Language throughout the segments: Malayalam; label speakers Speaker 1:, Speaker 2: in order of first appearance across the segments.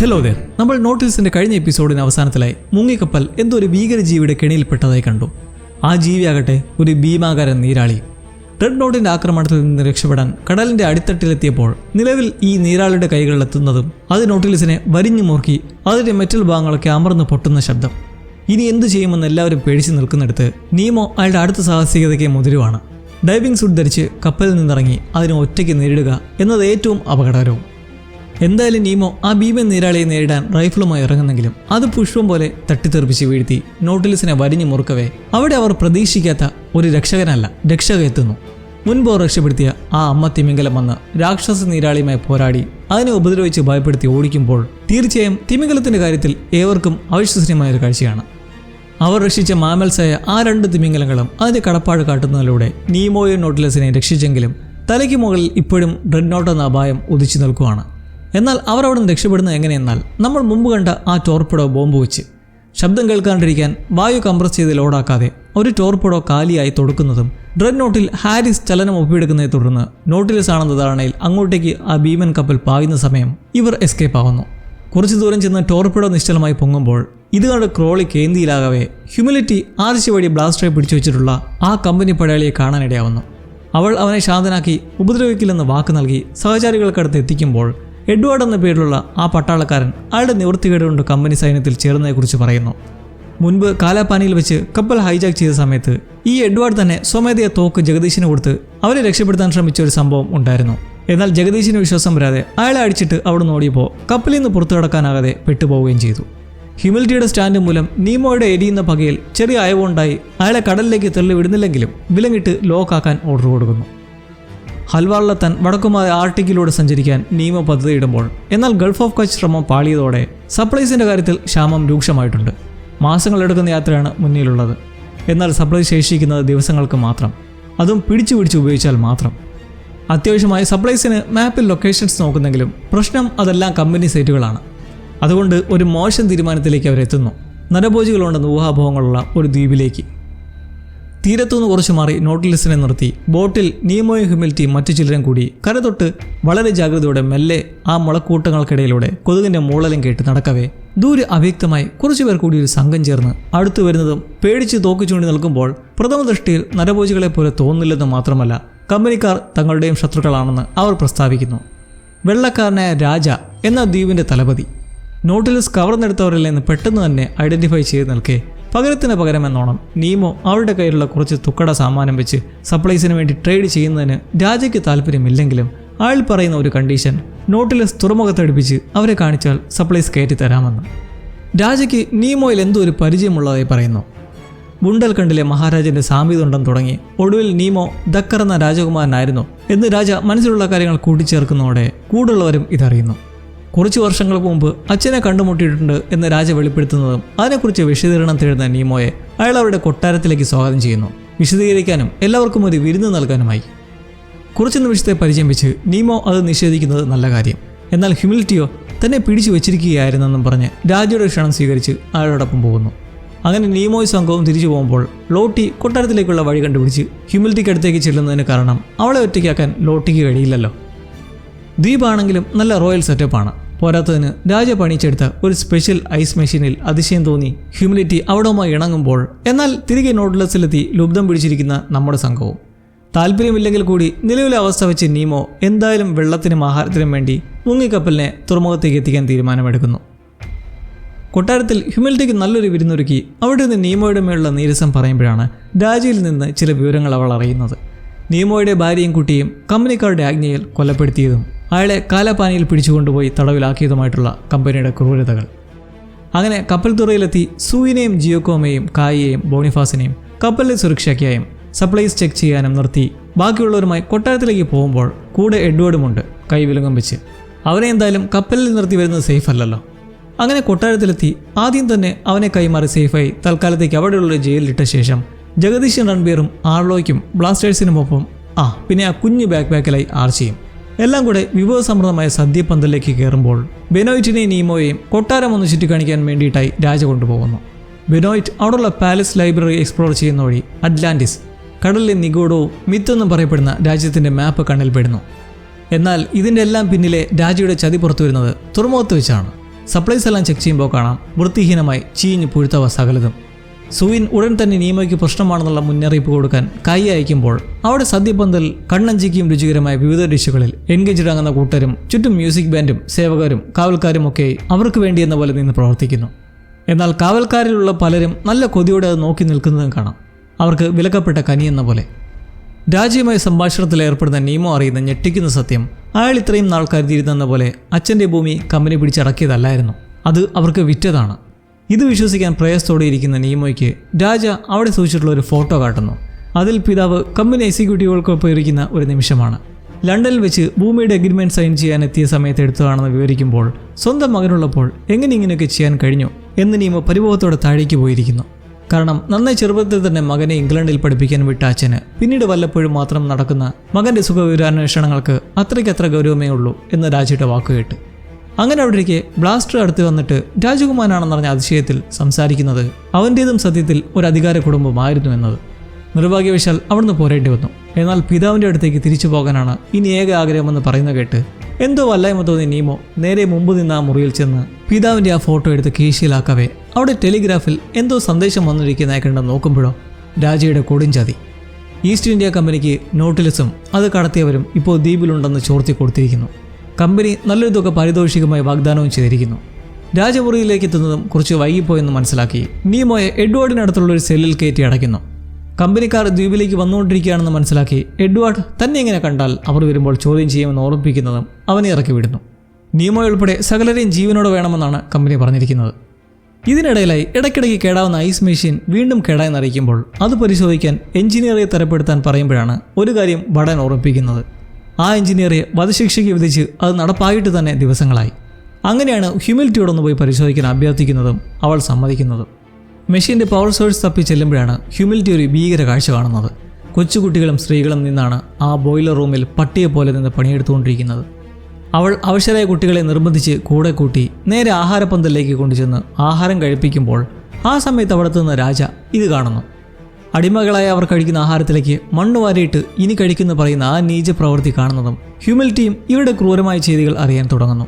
Speaker 1: ഹലോ ദേർ നമ്മൾ നോട്ടീസിന്റെ കഴിഞ്ഞ എപ്പിസോഡിന് അവസാനത്തിലായി മുങ്ങിക്കപ്പൽ എന്തോ ഒരു ഭീകരജീവിയുടെ കെണിയിൽപ്പെട്ടതായി കണ്ടു. ആ ജീവിയാകട്ടെ ഒരു ഭീമാകാരൻ നീരാളി. റെഡ് നോട്ടിന്റെ ആക്രമണത്തിൽ നിന്ന് രക്ഷപ്പെടാൻ കടലിന്റെ അടിത്തട്ടിലെത്തിയപ്പോൾ നിലവിൽ ഈ നീരാളിയുടെ കൈകളിലെത്തുന്നതും അത് നോട്ടിലിസിനെ വരിഞ്ഞു മുറുക്കി അതിന്റെ മെറ്റൽ ഭാഗങ്ങളൊക്കെ അമർന്ന് പൊട്ടുന്ന ശബ്ദം. ഇനി എന്തു ചെയ്യുമെന്ന് എല്ലാവരും പേടിച്ചു നിൽക്കുന്നിടത്ത് നീമോ അയാളുടെ അടുത്ത സാഹസികതയ്ക്ക് മുതിരുവാണ്. ഡൈവിംഗ് സൂട്ട് ധരിച്ച് കപ്പലിൽ നിന്നിറങ്ങി അതിനെ ഒറ്റയ്ക്ക് നേരിടുക എന്നത് ഏറ്റവും അപകടകരവും. എന്തായാലും നീമോ ആ ഭീമൻ നീരാളിയെ നേരിടാൻ റൈഫിളുമായി ഇറങ്ങുന്നെങ്കിലും അത് പുഷ്പം പോലെ തട്ടിത്തെറിപ്പിച്ച് വീഴ്ത്തി നോട്ടിലിസിനെ വരിഞ്ഞു മുറുക്കവേ. അവിടെ അവർ പ്രതീക്ഷിക്കാത്ത ഒരു രക്ഷകനല്ല രക്ഷക എത്തുന്നു. മുൻപോ രക്ഷപ്പെടുത്തിയ ആ അമ്മ തിമിംഗലം വന്ന് രാക്ഷസ നീരാളിയുമായി പോരാടി അതിനെ ഉപദ്രവിച്ച് ഭയപ്പെടുത്തി ഓടിക്കുമ്പോൾ തീർച്ചയായും തിമിംഗലത്തിന്റെ കാര്യത്തിൽ ഏവർക്കും അവിശ്വസനീയമായ ഒരു കാഴ്ചയാണ്. അവർ രക്ഷിച്ച മാമൽസായ ആ രണ്ട് തിമിംഗലങ്ങളും അതിന്റെ കടപ്പാട് കാട്ടുന്നതിലൂടെ നീമോയും നോട്ടിലസിനെ രക്ഷിച്ചെങ്കിലും തലയ്ക്ക് മുകളിൽ ഇപ്പോഴും റെഡ് നോട്ട് എന്ന അപായം ഉദിച്ചു നിൽക്കുവാണ്. എന്നാൽ അവർ അവിടെ നിന്ന് രക്ഷപ്പെടുന്നത് എങ്ങനെയെന്നാൽ നമ്മൾ മുമ്പ് കണ്ട ആ ടോർപ്പിഡോ ബോംബ് വെച്ച്. ശബ്ദം കേൾക്കാണ്ടിരിക്കാൻ വായു കംപ്രസ് ചെയ്ത് ലോഡാക്കാതെ ഒരു ടോർപ്പിഡോ കാലിയായി തൊടുക്കുന്നതും ഡ്രെഡ് നോട്ടിൽ ഹാരിസ് ചലനം ഒപ്പിയെടുക്കുന്നതിനെ തുടർന്ന് നോട്ടിലസ് ആണെന്ന ധാരണയിൽ അങ്ങോട്ടേക്ക് ആ ഭീമൻ കപ്പൽ പായുന്ന സമയം ഇവർ എസ്കേപ്പ് ആവുന്നു. കുറച്ചു ദൂരം ചെന്ന് ടോർപ്പിഡോ നിശ്ചലമായി പൊങ്ങുമ്പോൾ ഇത് കണ്ട് ക്രോളി കേന്ദ്രിയിലാകവേ ഹ്യൂമിലിറ്റി ആർച്ച് വഴി ബ്ലാസ്റ്ററെ പിടിച്ചു വെച്ചിട്ടുള്ള ആ കമ്പനി പടയാളിയെ കാണാനിടയാവുന്നു. അവൾ അവനെ ശാന്തനാക്കി ഉപദ്രവിക്കില്ലെന്ന് വാക്ക് നൽകി സഹചാരികൾക്കടുത്ത് എത്തിക്കുമ്പോൾ എഡ്വാർഡ് എന്ന പേരിലുള്ള ആ പട്ടാളക്കാരൻ അയാളുടെ നിവൃത്തികേട് കൊണ്ട് കമ്പനി സൈന്യത്തിൽ ചേർന്നതിനെക്കുറിച്ച് പറയുന്നു. മുൻപ് കാലാപാനിയിൽ വെച്ച് കപ്പൽ ഹൈജാക്ക് ചെയ്ത സമയത്ത് ഈ എഡ്വാർഡ് തന്നെ സ്വമേധയ തോക്ക് ജഗദീശിന് കൊടുത്ത് അവരെ രക്ഷപ്പെടുത്താൻ ശ്രമിച്ച ഒരു സംഭവം ഉണ്ടായിരുന്നു. എന്നാൽ ജഗദീശിന് വിശ്വാസം വരാതെ അയാളെ അടിച്ചിട്ട് അവിടെ ഓടിയപ്പോൾ കപ്പലിൽ നിന്ന് പുറത്തു കടക്കാനാകാതെ പെട്ടുപോവുകയും ചെയ്തു. ഹ്യൂമിലിറ്റിയുടെ സ്റ്റാൻഡ് മൂലം നീമോയുടെ എരിയുന്ന പകയിൽ ചെറിയ അയവുണ്ടായി അയാളെ കടലിലേക്ക് തള്ളി വിടുന്നില്ലെങ്കിലും വിലങ്ങിട്ട് ലോക്കാക്കാൻ ഓർഡർ കൊടുക്കുന്നു. ഹൽവാറിലെത്താൻ വടക്കുമായ ആർട്ടിക്കിലൂടെ സഞ്ചരിക്കാൻ നീമോ പദ്ധതിയിടുമ്പോൾ എന്നാൽ ഗൾഫ് ഓഫ് കച്ച് ശ്രമം പാളിയതോടെ സപ്ലൈസിന്റെ കാര്യത്തിൽ ക്ഷാമം രൂക്ഷമായിട്ടുണ്ട്. മാസങ്ങളെടുക്കുന്ന യാത്രയാണ് മുന്നിലുള്ളത്. എന്നാൽ സപ്ലൈ ശേഷിക്കുന്നത് ദിവസങ്ങൾക്ക് മാത്രം. അതും പിടിച്ചു പിടിച്ച് ഉപയോഗിച്ചാൽ മാത്രം. അത്യാവശ്യമായി സപ്ലൈസിന് മാപ്പിൽ ലൊക്കേഷൻസ് നോക്കുന്നെങ്കിലും പ്രശ്നം അതെല്ലാം കമ്പനി സൈറ്റുകളാണ്. അതുകൊണ്ട് ഒരു മോശം തീരുമാനത്തിലേക്ക് അവരെത്തുന്നു. നരഭോജികളുണ്ടെന്ന് ഊഹാഭോഹങ്ങളുള്ള ഒരു ദ്വീപിലേക്ക്. തീരത്തുനിന്ന് കുറച്ച് മാറി നോട്ടിലിസിനെ നിർത്തി. ബോട്ടിൽ നിയമോയും ഹ്യൂമിലിറ്റിയും മറ്റു ചിലരും കൂടി. കരതൊട്ട് വളരെ ജാഗ്രതയോടെ മെല്ലെ ആ മുളക്കൂട്ടങ്ങൾക്കിടയിലൂടെ കൊതുകിന്റെ മൂളലും കേട്ട് നടക്കവേ. ദൂരെ അവ്യക്തമായി കുറച്ചുപേർ കൂടി ഒരു സംഘം ചേർന്ന് അടുത്തു വരുന്നതും പേടിച്ച് തോക്ക് ചൂണ്ടി നിൽക്കുമ്പോൾ പ്രഥമ ദൃഷ്ടിയിൽ നരഭോജികളെ പോലെ തോന്നില്ലെന്ന് മാത്രമല്ല കമ്പനിക്കാർ തങ്ങളുടെയും ശത്രുക്കളാണെന്ന് അവർ പ്രസ്താവിക്കുന്നു. വെള്ളക്കാരനായ രാജ എന്ന ദ്വീപിന്റെ തലപതി. നോട്ടിലിസ് കവർന്നെടുത്തവരിൽ നിന്ന് പെട്ടെന്ന് തന്നെ ഐഡന്റിഫൈ ചെയ്ത് നിൽക്കെ പകരത്തിന് പകരം എന്നോണം നീമോ അവരുടെ കയ്യിലുള്ള കുറച്ച് തുക്കട സാമാനം വെച്ച് സപ്ലൈസിന് വേണ്ടി ട്രേഡ് ചെയ്യുന്നതിന് രാജയ്ക്ക് താല്പര്യമില്ലെങ്കിലും അയാൾ പറയുന്ന ഒരു കണ്ടീഷൻ നോട്ടിലെസ് തുറമുഖത്തടിപ്പിച്ച് അവരെ കാണിച്ചാൽ സപ്ലൈസ് കയറ്റി തരാമെന്ന്. രാജയ്ക്ക് നീമോയിൽ എന്തോ ഒരു പരിചയമുള്ളതായി പറയുന്നു. ബുണ്ടൽഖണ്ഡിലെ മഹാരാജന്റെ സാമ്യതുണ്ടെന്ന് തുടങ്ങി ഒടുവിൽ നീമോ ദക്കർ എന്ന രാജകുമാരനായിരുന്നു എന്ന് രാജ മനസ്സിലുള്ള കാര്യങ്ങൾ കൂട്ടിച്ചേർക്കുന്നതോടെ കൂടുള്ളവരും ഇതറിയുന്നു. കുറച്ച് വർഷങ്ങൾക്ക് മുമ്പ് അച്ഛനെ കണ്ടുമുട്ടിയിട്ടുണ്ട് എന്ന് രാജ വെളിപ്പെടുത്തുന്നതും അതിനെക്കുറിച്ച് വിശദീകരണം തേടുന്ന നീമോയെ അയാൾ അവരുടെ കൊട്ടാരത്തിലേക്ക് സ്വാഗതം ചെയ്യുന്നു. വിശദീകരിക്കാനും എല്ലാവർക്കും ഒരു വിരുന്ന് നൽകാനുമായി. കുറച്ച് നിമിഷത്തെ പരിചയം വെച്ച് നീമോ അത് നിഷേധിക്കുന്നത് നല്ല കാര്യം. എന്നാൽ ഹ്യൂമിലിറ്റിയോ തന്നെ പിടിച്ചു വെച്ചിരിക്കുകയായിരുന്നെന്നും പറഞ്ഞ് രാജയുടെ ക്ഷണം സ്വീകരിച്ച് അയാളോടൊപ്പം പോകുന്നു. അങ്ങനെ നീമോയ് സംഘവും തിരിച്ചു പോകുമ്പോൾ ലോട്ടി കൊട്ടാരത്തിലേക്കുള്ള വഴി കണ്ടുപിടിച്ച് ഹ്യൂമിലിറ്റിക്കടുത്തേക്ക് ചെല്ലുന്നതിന് കാരണം അവളെ ഒറ്റയ്ക്കാക്കാൻ ലോട്ടിക്ക് കഴിയില്ലല്ലോ. ദ്വീപാണെങ്കിലും നല്ല റോയൽ സെറ്റപ്പാണ് പോരാത്തതിന് രാജ പണിച്ചെടുത്ത ഒരു സ്പെഷ്യൽ ഐസ് മെഷീനിൽ അതിശയം തോന്നി ഹ്യൂമിലിറ്റി അവിടവുമായി ഇണങ്ങുമ്പോൾ. എന്നാൽ തിരികെ നോട്ട്ലെസ്സിലെത്തി ലുബ്ധം പിടിച്ചിരിക്കുന്ന നമ്മുടെ സംഘവും. താല്പര്യമില്ലെങ്കിൽ കൂടി നിലവിലെ അവസ്ഥ വെച്ച് നീമോ എന്തായാലും വെള്ളത്തിനും ആഹാരത്തിനും വേണ്ടി മുങ്ങിക്കപ്പലിനെ തുറമുഖത്തേക്ക് എത്തിക്കാൻ തീരുമാനമെടുക്കുന്നു. കൊട്ടാരത്തിൽ ഹ്യൂമിലിറ്റിക്ക് നല്ലൊരു വിരുന്നൊരുക്കി അവിടെ നിന്ന് നീമോയുടെ മേലുള്ള നീരസം പറയുമ്പോഴാണ് രാജയിൽ നിന്ന് ചില വിവരങ്ങൾ അവൾ അറിയുന്നത്. നീമോയുടെ ഭാര്യയും കുട്ടിയും കമ്പനിക്കാരുടെ ആജ്ഞയിൽ കൊലപ്പെടുത്തിയതും അയാളെ കാലപ്പാനിയിൽ പിടിച്ചുകൊണ്ടുപോയി തടവിലാക്കിയതുമായിട്ടുള്ള കമ്പനിയുടെ ക്രൂരതകൾ. അങ്ങനെ കപ്പൽ തുറയിലെത്തി സൂയിനെയും ജിയോക്കോമയെയും കായിയെയും ബോണിഫാസിനെയും കപ്പലിലെ സുരക്ഷയ്ക്കായും സപ്ലൈസ് ചെക്ക് ചെയ്യാനും നിർത്തി. ബാക്കിയുള്ളവരുമായി കൊട്ടാരത്തിലേക്ക് പോകുമ്പോൾ കൂടെ എഡ്വേർഡുമുണ്ട് കൈവിലുങ്ങം വെച്ച്. അവനെ എന്തായാലും കപ്പലിൽ നിർത്തി വരുന്നത് സേഫ് അല്ലല്ലോ. അങ്ങനെ കൊട്ടാരത്തിലെത്തി ആദ്യം തന്നെ അവനെ കൈമാറി സേഫായി തൽക്കാലത്തേക്ക് അവിടെയുള്ള ജയിലിലിട്ട ശേഷം ജഗദീശൻ റൺബീറും ആർലോയ്ക്കും ബ്ലാസ്റ്റേഴ്സിനുമൊപ്പം ആ പിന്നെ ആ കുഞ്ഞ് ബാക്ക് ബാക്കിലായി ആർച്ചിയും. എല്ലാം കൂടെ വിഭവസമൃദ്ധമായ സദ്യപ്പന്തലിലേക്ക് കയറുമ്പോൾ ബെനോയിറ്റിനെയും നീമോയെയും കൊട്ടാരം ഒന്ന് ചുറ്റിക്കാണിക്കാൻ വേണ്ടിയിട്ടായി രാജ കൊണ്ടുപോകുന്നു. ബെനോയിറ്റ് അവിടെയുള്ള പാലസ് ലൈബ്രറി എക്സ്പ്ലോർ ചെയ്യുന്ന വഴി അറ്റ്ലാന്റിസ് കടലിലെ നിഗൂഢവും മിത്തെന്നും പറയപ്പെടുന്ന രാജ്യത്തിന്റെ മാപ്പ് കണ്ണിൽപ്പെടുന്നു എന്നാൽ ഇതിന്റെ എല്ലാം പിന്നിലെ രാജയുടെ ചതി പുറത്തു വരുന്നത് തുറമുഖത്ത് വെച്ചാണ്. സപ്ലൈസ് എല്ലാം ചെക്ക് ചെയ്യുമ്പോൾ കാണാം വൃത്തിഹീനമായി ചീഞ്ഞ് പുഴുത്തവ സകലതും. സുവിൻ ഉടൻ തന്നെ നീമയ്ക്ക് പ്രശ്നമാണെന്നുള്ള മുന്നറിയിപ്പ് കൊടുക്കാൻ കൈ അയക്കുമ്പോൾ അവിടെ സദ്യപന്തൽ കണ്ണഞ്ചിക്കും രുചികരമായ വിവിധ ഡിഷുകളിൽ എൻഗേജ്ഡ് ആകുന്ന കൂട്ടരും ചുറ്റും മ്യൂസിക് ബാൻഡും സേവകരും കാവൽക്കാരും ഒക്കെ അവർക്ക് വേണ്ടി എന്ന പോലെ നിന്ന് പ്രവർത്തിക്കുന്നു. എന്നാൽ കാവൽക്കാരിലുള്ള പലരും നല്ല കൊതിയോടെ അത് നോക്കി നിൽക്കുന്നതും കാണാം. അവർക്ക് വിലക്കപ്പെട്ട കനി എന്ന പോലെ. രാജ്യമായ സംഭാഷണത്തിൽ ഏർപ്പെടുന്ന നീമോ അറിയുന്ന ഞെട്ടിക്കുന്ന സത്യം അയാൾ ഇത്രയും നാൾ കരുതിയിരുന്നെന്ന പോലെ അച്ഛന്റെ ഭൂമി കമ്പനി പിടിച്ചടക്കിയതല്ലായിരുന്നു. അത് അവർക്ക് വിറ്റതാണ്. ഇത് വിശ്വസിക്കാൻ പ്രയാസത്തോടെ ഇരിക്കുന്ന നീമോയ്ക്ക് രാജ അവിടെ സൂക്ഷിച്ചിട്ടുള്ള ഒരു ഫോട്ടോ കാട്ടുന്നു. അതിൽ പിതാവ് കമ്പനി എക്സിക്യൂട്ടീവുകൾക്കൊപ്പം ഇരിക്കുന്ന ഒരു നിമിഷമാണ്. ലണ്ടനിൽ വെച്ച് ഭൂമിയുടെ അഗ്രിമെന്റ് സൈൻ ചെയ്യാൻ എത്തിയ സമയത്ത് എടുത്തതാണെന്ന് വിവരിക്കുമ്പോൾ സ്വന്തം മകനുള്ളപ്പോൾ എങ്ങനെ ഇങ്ങനെയൊക്കെ ചെയ്യാൻ കഴിഞ്ഞു എന്ന് നീമോ പരിഭവത്തോടെ താഴേക്ക് പോയിരിക്കുന്നു. കാരണം നന്നായി ചെറുപ്പത്തിൽ തന്നെ മകനെ ഇംഗ്ലണ്ടിൽ പഠിപ്പിക്കാൻ വിട്ട അച്ഛന് പിന്നീട് വല്ലപ്പോഴും മാത്രം നടക്കുന്ന മകന്റെ സുഖവിവരാന്വേഷണങ്ങൾക്ക് അത്രയ്ക്കത്ര ഗൗരവമേ ഉള്ളൂ എന്ന് രാജയുടെ വാക്കുകേട്ട് അങ്ങനെ അവിടെ ഇരിക്കെ ബ്ലാസ്റ്റർ അടുത്ത് വന്നിട്ട് രാജകുമാരനാണെന്നറിഞ്ഞ അതിശയത്തിൽ സംസാരിക്കുന്നത് അവന്റേതും സത്യത്തിൽ ഒരു അധികാര കുടുംബമായിരുന്നു എന്നത്. നിർഭാഗ്യവശാൽ അവിടുന്ന് പോരേണ്ടി വന്നു. എന്നാൽ പിതാവിന്റെ അടുത്തേക്ക് തിരിച്ചു പോകാനാണ് ഇനി ഏക ആഗ്രഹമെന്ന് പറയുന്ന കേട്ട് എന്തോ വല്ലായ്മ തോന്നി നീമോ നേരെ മുമ്പ് നിന്ന് ആ മുറിയിൽ ചെന്ന് പിതാവിന്റെ ആ ഫോട്ടോ എടുത്ത് കീശയിലാക്കവേ. അവിടെ ടെലിഗ്രാഫിൽ എന്തോ സന്ദേശം വന്നിരിക്കുന്നതായി കണ്ട് നോക്കുമ്പോഴോ രാജയുടെ കൊടുംചതി ഈസ്റ്റ് ഇന്ത്യ കമ്പനിക്ക് നോട്ടിലസും അത് കടത്തിയവരും ഇപ്പോൾ ദ്വീപിലുണ്ടെന്ന് ചോർത്തി കൊടുത്തിരിക്കുന്നു. കമ്പനി നല്ലൊരു തുക പാരിതോഷികമായി വാഗ്ദാനവും ചെയ്തിരിക്കുന്നു. രാജമുറിയിലേക്ക് എത്തുന്നതും കുറച്ച് വൈകിപ്പോയെന്ന് മനസ്സിലാക്കി. നീമോയെ എഡ്വേർഡിനടുത്തുള്ള ഒരു സെല്ലിൽ കയറ്റി അടയ്ക്കുന്നു. കമ്പനിക്കാർ ദ്വീപിലേക്ക് വന്നുകൊണ്ടിരിക്കുകയാണെന്ന് മനസ്സിലാക്കി എഡ്വാർഡ് തന്നെ ഇങ്ങനെ കണ്ടാൽ അവർ വരുമ്പോൾ ചോദ്യം ചെയ്യുമെന്ന് ഓർമ്മിപ്പിക്കുന്നതും അവനെ ഇറക്കി വിടുന്നു. നീമോ ഉൾപ്പെടെ സകലരെയും ജീവനോടെ വേണമെന്നാണ് കമ്പനി പറഞ്ഞിരിക്കുന്നത്. ഇതിനിടയിലായി ഇടയ്ക്കിടയ്ക്ക് കേടാവുന്ന ഐസ് മെഷീൻ വീണ്ടും കേടായെന്ന് അറിയിക്കുമ്പോൾ അത് പരിശോധിക്കാൻ എഞ്ചിനീയറെ തരപ്പെടുത്താൻ പറയുമ്പോഴാണ് ഒരു കാര്യം വടൻ ഓർമ്മിപ്പിക്കുന്നത്. ആ എഞ്ചിനീയറെ വധശിക്ഷയ്ക്ക് വിധിച്ച് അത് നടപ്പായിട്ട് തന്നെ ദിവസങ്ങളായി. അങ്ങനെയാണ് ഹ്യൂമിലിറ്റിയോടൊന്ന് പോയി പരിശോധിക്കാൻ അഭ്യർത്ഥിക്കുന്നതും അവൾ സമ്മതിക്കുന്നതും. മെഷീന്റെ പവർ സോഴ്സ് തപ്പി ചെല്ലുമ്പോഴാണ് ഹ്യൂമിലിറ്റി ഒരു ഭീകര കാഴ്ച കാണുന്നത്. കൊച്ചുകുട്ടികളും സ്ത്രീകളും നിന്നാണ് ആ ബോയിലർ റൂമിൽ പട്ടിയെ പോലെ നിന്ന് പണിയെടുത്തുകൊണ്ടിരിക്കുന്നത്. അവൾ അവശരായ കുട്ടികളെ നിർബന്ധിച്ച് കൂടെ കൂട്ടി നേരെ ആഹാരപ്പന്തലിലേക്ക് കൊണ്ടുചെന്ന് ആഹാരം കഴിപ്പിക്കുമ്പോൾ ആ സമയത്ത് അവിടെ രാജ ഇത് കാണുന്നു. അടിമകളായ അവർ കഴിക്കുന്ന ആഹാരത്തിലേക്ക് മണ്ണ് വാരിയിട്ട് ഇനി കഴിക്കുന്നു പറയുന്ന ആ നീച പ്രവൃത്തി കാണുന്നതും ഹ്യൂമിലിറ്റിയും ഇവരുടെ ക്രൂരമായ ചെയ്തികൾ അറിയാൻ തുടങ്ങുന്നു.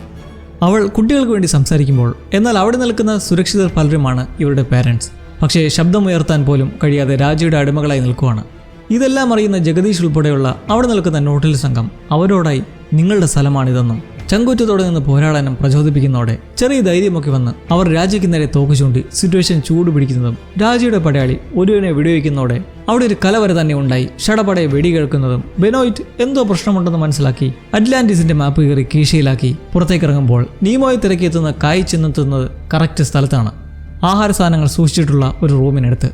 Speaker 1: അവൾ കുട്ടികൾക്ക് വേണ്ടി സംസാരിക്കുമ്പോൾ എന്നാൽ അവിടെ നിൽക്കുന്ന സുരക്ഷിതർ പലരുമാണ് ഇവരുടെ പാരൻസ് പക്ഷേ ശബ്ദമുയർത്താൻ പോലും കഴിയാതെ രാജയുടെ അടിമകളായി നിൽക്കുവാണ്. ഇതെല്ലാം അറിയുന്ന ജഗദീഷ് ഉൾപ്പെടെയുള്ള അവിടെ നിൽക്കുന്ന നോട്ടിൽ സംഘം അവരോടായി നിങ്ങളുടെ സ്ഥലമാണിതെന്നും ചങ്കൂറ്റത്തോടെ നിന്ന് പോരാടാനും പ്രചോദിപ്പിക്കുന്നതോടെ ചെറിയ ധൈര്യമൊക്കെ വന്ന് അവർ രാജയ്ക്ക് നേരെ തോക്ക് ചൂണ്ടി സിറ്റുവേഷൻ ചൂടുപിടിക്കുന്നതും രാജയുടെ പടയാളി ഒരുവനെ വെടിവെക്കുന്നതോടെ അവിടെ ഒരു കലവര തന്നെ ഉണ്ടായി. ഷടപടയെ വെടികേൾക്കുന്നതും ബെനോയിറ്റ് എന്തോ പ്രശ്നമുണ്ടെന്ന് മനസ്സിലാക്കി അറ്റ്ലാന്റിസിന്റെ മാപ്പ് കയറി കീശയിലാക്കി പുറത്തേക്കിറങ്ങുമ്പോൾ നീമോയെ തിരക്കിയെത്തുന്ന കായ് ചെന്നെത്തുന്നത് കറക്റ്റ് സ്ഥലത്താണ്. ആഹാര സാധനങ്ങൾ സൂക്ഷിച്ചിട്ടുള്ള ഒരു റൂമിനടുത്ത്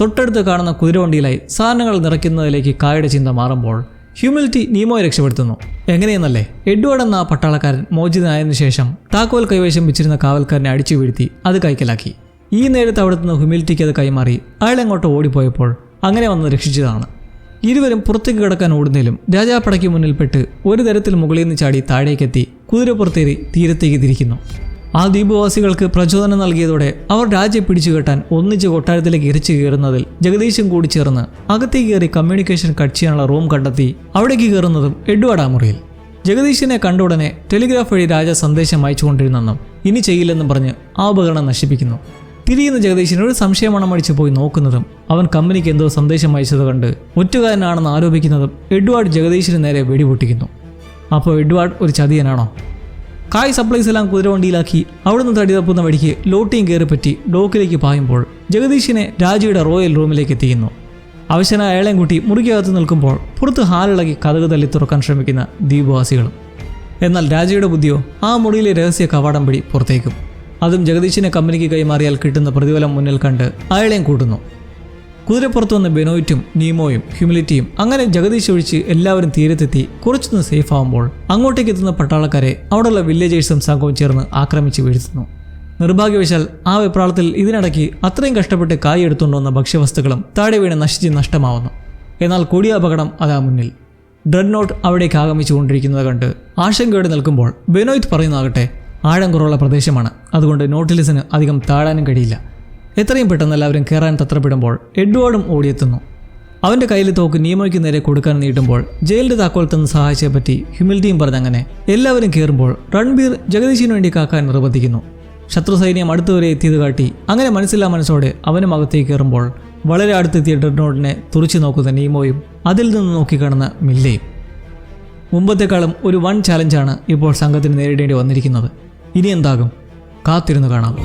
Speaker 1: തൊട്ടടുത്ത് കാണുന്ന കുതിരവണ്ടിയിലായി സാധനങ്ങൾ നിറയ്ക്കുന്നതിലേക്ക് കായുടെ ചിന്ത മാറുമ്പോൾ ഹ്യൂമിലിറ്റി നീമോയെ രക്ഷപ്പെടുത്തുന്നു. എങ്ങനെയെന്നല്ലേ? എഡ്വേർഡ് എന്ന പട്ടാളക്കാരൻ മോചിതനായതിനു ശേഷം താക്കോൽ കൈവശം വെച്ചിരുന്ന കാവൽക്കാരനെ അടിച്ചു വീഴ്ത്തി അത് കൈക്കലാക്കി. ഈ നേരത്ത് അവിടുന്ന് ഹ്യൂമിലിറ്റിക്ക് അത് കൈമാറി അയാൾ അയാളെങ്ങോട്ട് ഓടിപ്പോയപ്പോൾ അങ്ങനെ വന്ന് രക്ഷിച്ചതാണ്. ഇരുവരും പുറത്തേക്ക് കിടക്കാൻ ഓടുന്നതിലും രാജാപ്പടയ്ക്ക് മുന്നിൽപ്പെട്ട് ഒരു തരത്തിൽ മുകളിൽ നിന്ന് ചാടി താഴേക്കെത്തി കുതിരപ്പുറത്തേറി തീരത്തേക്ക് തിരിക്കുന്നു. ആ ദ്വീപവാസികൾക്ക് പ്രചോദനം നൽകിയതോടെ അവർ രാജ്യം പിടിച്ചു കെട്ടാൻ ഒന്നിച്ച് കൊട്ടാരത്തിലേക്ക് ഇരിച്ചു കയറുന്നതിൽ ജഗദീശും കൂടി ചേർന്ന് അകത്തേക്ക് കയറി കമ്മ്യൂണിക്കേഷൻ കട്ട് ചെയ്യാനുള്ള റൂം കണ്ടെത്തി അവിടേക്ക് കയറുന്നതും എഡ്വാർഡ് ആമുറിയിൽ മുറിയിൽ. ജഗദീശിനെ കണ്ട ഉടനെ ടെലിഗ്രാഫ് വഴി രാജ സന്ദേശം അയച്ചുകൊണ്ടിരുന്നെന്നും ഇനി ചെയ്യില്ലെന്നും പറഞ്ഞ് ആ ഉപകരണം നശിപ്പിക്കുന്നു. തിരിയുന്ന ജഗദീശിന് ഒരു സംശയമണം അടിച്ചു പോയി നോക്കുന്നതും അവൻ കമ്പനിക്ക് എന്തോ സന്ദേശം അയച്ചത് കണ്ട് ഒറ്റുകാരനാണെന്ന് ആരോപിക്കുന്നതും എഡ്വാർഡ് ജഗദീശിന് നേരെ വെടിപൊട്ടിക്കുന്നു. അപ്പോൾ എഡ്വാർഡ് ഒരു ചതിയനാണോ? കായ് സപ്ലൈസ് എല്ലാം കുതിരവണ്ടിയിലാക്കി അവിടുന്ന് തടി തപ്പുന്ന വഴിക്ക് ലോട്ടിയും കയറി പറ്റി ഡോക്കിലേക്ക് പായുമ്പോൾ ജഗദീഷിനെ രാജയുടെ റോയൽ റൂമിലേക്ക് എത്തിക്കുന്നു. അവശനായ അയാളെയും കൂട്ടി മുറിക്കകത്ത് നിൽക്കുമ്പോൾ പുറത്ത് ഹാലിളകി കഥക് തല്ലി തുറക്കാൻ ശ്രമിക്കുന്ന ദ്വീപവാസികളും. എന്നാൽ രാജയുടെ ബുദ്ധിയോ ആ മുറിയിലെ രഹസ്യ കവാടം വഴി പുറത്തേക്കും. അതും ജഗദീഷിനെ കമ്പനിക്ക് കൈമാറിയാൽ കിട്ടുന്ന പ്രതിഫലം മുന്നിൽ കണ്ട് അയാളെയും കൂട്ടുന്നു. കുതിരപ്പുറത്ത് വന്ന ബെനോയിറ്റും നീമോയും ഹ്യൂമിലിറ്റിയും അങ്ങനെ ജഗദീഷ് ഒഴിച്ച് എല്ലാവരും തീരത്തെത്തി. കുറച്ചൊന്ന് സേഫ് ആവുമ്പോൾ അങ്ങോട്ടേക്ക് എത്തുന്ന പട്ടാളക്കാരെ അവിടെയുള്ള വില്ലേജേഴ്സും സംഘവും ചേർന്ന് ആക്രമിച്ച് വീഴ്ത്തുന്നു. നിർഭാഗ്യവശാൽ ആ വെപ്രാളത്തിൽ ഇതിനിടയ്ക്ക് അത്രയും കഷ്ടപ്പെട്ട് കായ് എടുത്തുകൊണ്ട് വന്ന ഭക്ഷ്യവസ്തുക്കളും താഴെ വീണ് നശിച്ച് നഷ്ടമാവുന്നു. എന്നാൽ കൂടിയ അപകടം അതാ മുന്നിൽ. ഡ്രെഡ് നോട്ട് അവിടേക്ക് ആഗമിച്ചുകൊണ്ടിരിക്കുന്നത് കണ്ട് ആശങ്കയോടെ നിൽക്കുമ്പോൾ ബെനോയിത്ത് പറയുന്നതാകട്ടെ ആഴം കുറവുള്ള പ്രദേശമാണ്. അതുകൊണ്ട് നോട്ടിലിസിന് അധികം താഴാനും കഴിയില്ല. എത്രയും പെട്ടെന്ന് എല്ലാവരും കയറാൻ തത്രപ്പെടുമ്പോൾ എഡ്വാർഡും ഓടിയെത്തുന്നു. അവന്റെ കയ്യിൽ തോക്ക് നിയമയ്ക്ക് നേരെ കൊടുക്കാൻ നീട്ടുമ്പോൾ ജയിലിന്റെ താക്കോൽ സഹായിച്ചെ പറ്റി ഹ്യൂമിലിറ്റിയും പറഞ്ഞങ്ങനെ എല്ലാവരും കയറുമ്പോൾ രൺബീർ ജഗദീശിന് വേണ്ടി കാക്കാൻ നിർബന്ധിക്കുന്നു. ശത്രു സൈന്യം അടുത്തുവരെ എത്തിയത് കാട്ടി അങ്ങനെ മനസ്സില്ലാ മനസ്സോടെ അവനും അകത്തേക്ക് കയറുമ്പോൾ വളരെ അടുത്തെത്തിയ ഡെഡ്നോട്ടിനെ തുറച്ചു നോക്കുന്ന നീമോയും അതിൽ നിന്ന് നോക്കിക്കാണുന്ന മില്ലയും. മുമ്പത്തെക്കാളും ഒരു വൺ ചാലഞ്ചാണ് ഇപ്പോൾ സംഘത്തിന് നേരിടേണ്ടി വന്നിരിക്കുന്നത്. ഇനി എന്താകും? കാത്തിരുന്നു കാണാം.